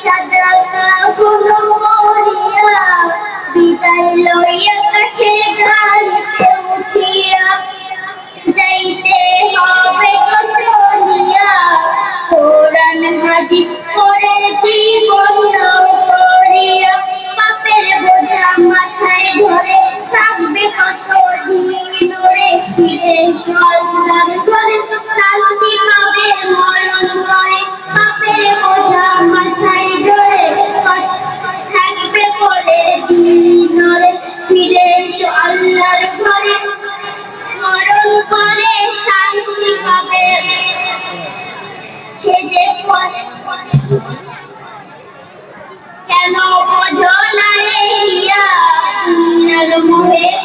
সাদা ফুলো মরিয়া বিদায় লইয়া কাছের গাড়িতে উঠিয়া যাইতে হবে কতলিয়া ধরে কেন বোঝো না মোহে